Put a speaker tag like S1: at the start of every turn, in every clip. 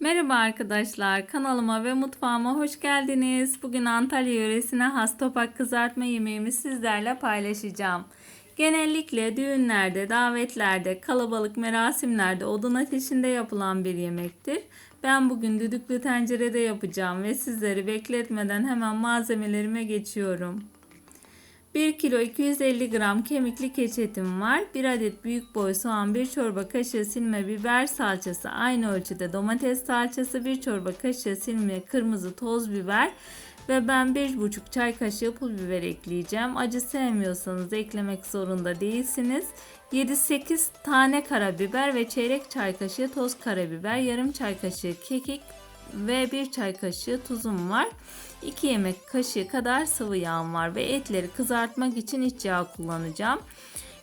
S1: Merhaba arkadaşlar, kanalıma ve mutfağıma hoş geldiniz. Bugün Antalya yöresine has topak kızartma yemeğimi sizlerle paylaşacağım. Genellikle düğünlerde, davetlerde, kalabalık merasimlerde odun ateşinde yapılan bir yemektir. Ben bugün düdüklü tencerede yapacağım ve sizleri bekletmeden hemen malzemelerime geçiyorum. 1 kilo 250 gram kemikli keçetim var. 1 adet büyük boy soğan, 1 çorba kaşığı silme biber salçası, aynı ölçüde domates salçası, 1 çorba kaşığı silme kırmızı toz biber ve ben 1,5 çay kaşığı pul biber ekleyeceğim. Acı sevmiyorsanız eklemek zorunda değilsiniz. 7-8 tane karabiber ve çeyrek çay kaşığı toz karabiber, yarım çay kaşığı kekik ve 1 çay kaşığı tuzum var. 2 yemek kaşığı kadar sıvı yağım var ve etleri kızartmak için iç yağ kullanacağım.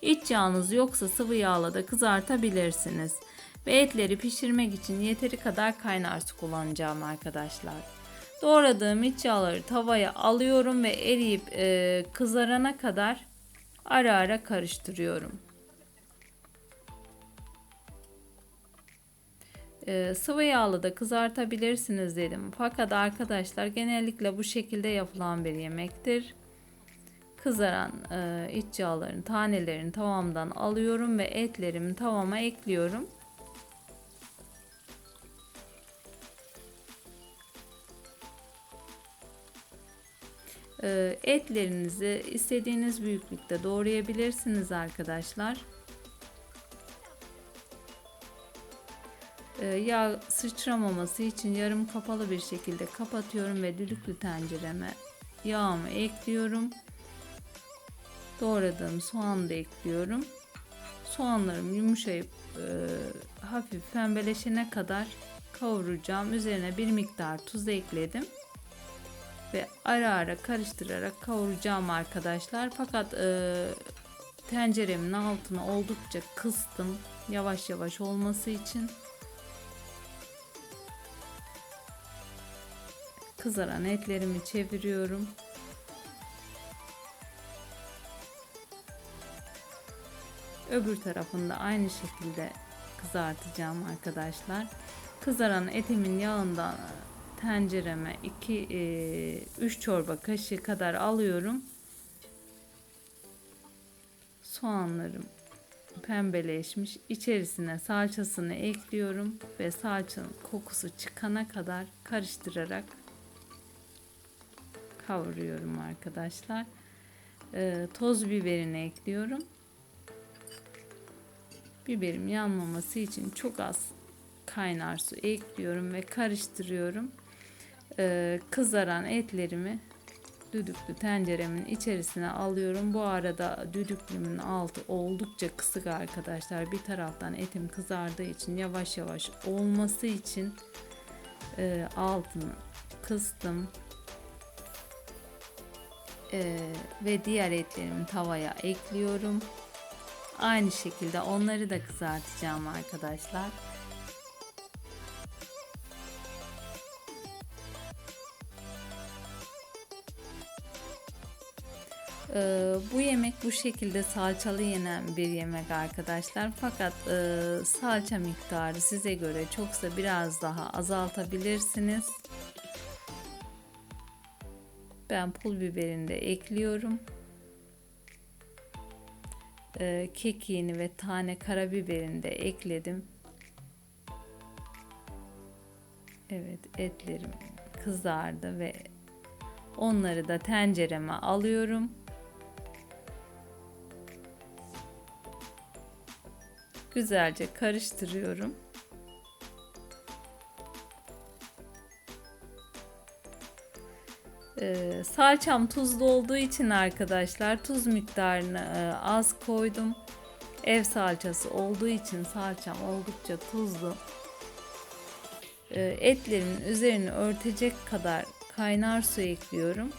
S1: İç yağınız yoksa sıvı yağla da kızartabilirsiniz. Ve etleri pişirmek için yeteri kadar kaynar su kullanacağım arkadaşlar. Doğradığım iç yağları tavaya alıyorum ve eriyip e, kızarana kadar ara ara karıştırıyorum. Ee, sıvı yağlı da kızartabilirsiniz dedim. Fakat arkadaşlar genellikle bu şekilde yapılan bir yemektir. Kızaran e, iç yağların tanelerini tavamdan alıyorum ve etlerimi tavama ekliyorum. Ee, etlerinizi istediğiniz büyüklükte doğrayabilirsiniz arkadaşlar. Yağ sıçramaması için yarım kapalı bir şekilde kapatıyorum ve düdüklü tencereme yağımı ekliyorum. Doğradığım soğanı da ekliyorum. Soğanlarım yumuşayıp e, hafif pembeleşene kadar kavuracağım. Üzerine bir miktar tuz ekledim. Ve ara ara karıştırarak kavuracağım arkadaşlar. Fakat e, tenceremin altını oldukça kıstım. Yavaş yavaş olması için. Kızaran etlerimi çeviriyorum. Öbür tarafında aynı şekilde kızartacağım arkadaşlar. Kızaran etimin yağından tencereme 2 3 çorba kaşığı kadar alıyorum. Soğanlarım pembeleşmiş. İçerisine salçasını ekliyorum ve salçanın kokusu çıkana kadar karıştırarak kavuruyorum arkadaşlar. Ee, toz biberini ekliyorum. Biberim yanmaması için çok az kaynar su ekliyorum ve karıştırıyorum. Ee, kızaran etlerimi düdüklü tenceremin içerisine alıyorum. Bu arada düdüklümün altı oldukça kısık arkadaşlar. Bir taraftan etim kızardığı için yavaş yavaş olması için e, altını kıstım e, ve diğer etlerimi tavaya ekliyorum. Aynı şekilde onları da kızartacağım arkadaşlar. Ee, bu yemek bu şekilde salçalı yenen bir yemek arkadaşlar. Fakat e, salça miktarı size göre çoksa biraz daha azaltabilirsiniz. Ben pul biberini de ekliyorum. Ee, kekiğini ve tane karabiberini de ekledim. Evet etlerim kızardı ve onları da tencereme alıyorum. Güzelce karıştırıyorum. Ee, salçam tuzlu olduğu için arkadaşlar tuz miktarını e, az koydum. Ev salçası olduğu için salçam oldukça tuzlu. Ee, etlerimin üzerini örtecek kadar kaynar su ekliyorum.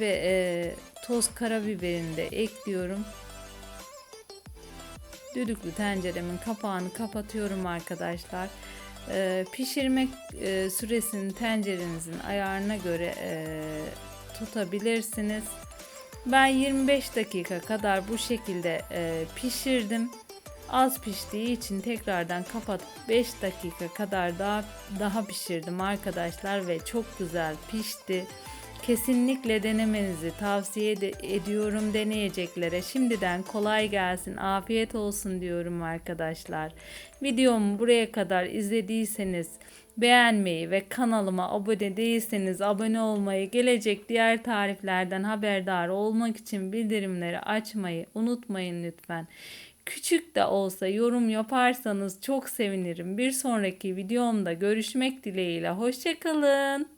S1: Ve e, toz karabiberini de ekliyorum. Düdüklü tenceremin kapağını kapatıyorum arkadaşlar. E, pişirmek e, süresini tencerenizin ayarına göre e, tutabilirsiniz. Ben 25 dakika kadar bu şekilde e, pişirdim. Az piştiği için tekrardan kapatıp 5 dakika kadar daha daha pişirdim arkadaşlar ve çok güzel pişti. Kesinlikle denemenizi tavsiye ed- ediyorum deneyeceklere. Şimdiden kolay gelsin, afiyet olsun diyorum arkadaşlar. Videomu buraya kadar izlediyseniz beğenmeyi ve kanalıma abone değilseniz abone olmayı, gelecek diğer tariflerden haberdar olmak için bildirimleri açmayı unutmayın lütfen. Küçük de olsa yorum yaparsanız çok sevinirim. Bir sonraki videomda görüşmek dileğiyle. Hoşçakalın.